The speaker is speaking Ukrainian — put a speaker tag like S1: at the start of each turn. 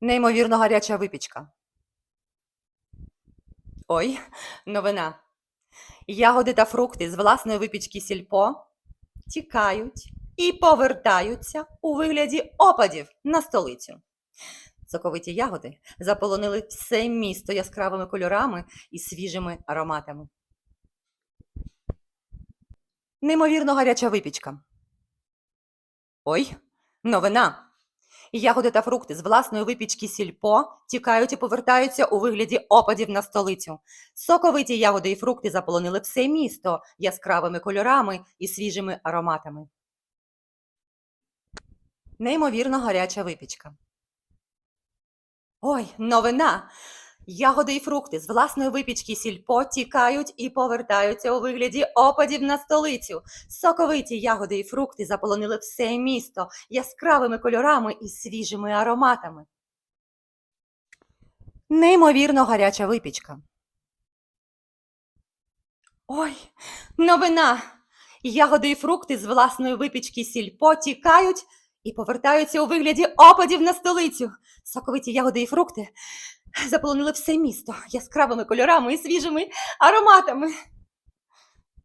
S1: Неймовірно гаряча випічка. Ой, новина. Ягоди та фрукти з власної випічки сільпо тікають і повертаються у вигляді опадів на столицю. Соковиті ягоди заполонили все місто яскравими кольорами і свіжими ароматами. Неймовірно гаряча випічка. Ой, новина. Ягоди та фрукти з власної випічки сільпо тікають і повертаються у вигляді опадів на столицю. Соковиті ягоди і фрукти заполонили все місто яскравими кольорами і свіжими ароматами. Неймовірно гаряча випічка. Ой, новина! Ягоди і фрукти з власної випічки сільпо тікають і повертаються у вигляді опадів на столицю. Соковиті ягоди і фрукти заполонили все місто яскравими кольорами і свіжими ароматами. Неймовірно гаряча випічка. Ой, новина! Ягоди і фрукти з власної випічки сільпо тікають і повертаються у вигляді опадів на столицю. Соковиті ягоди і фрукти заполонили все місто яскравими кольорами і свіжими ароматами.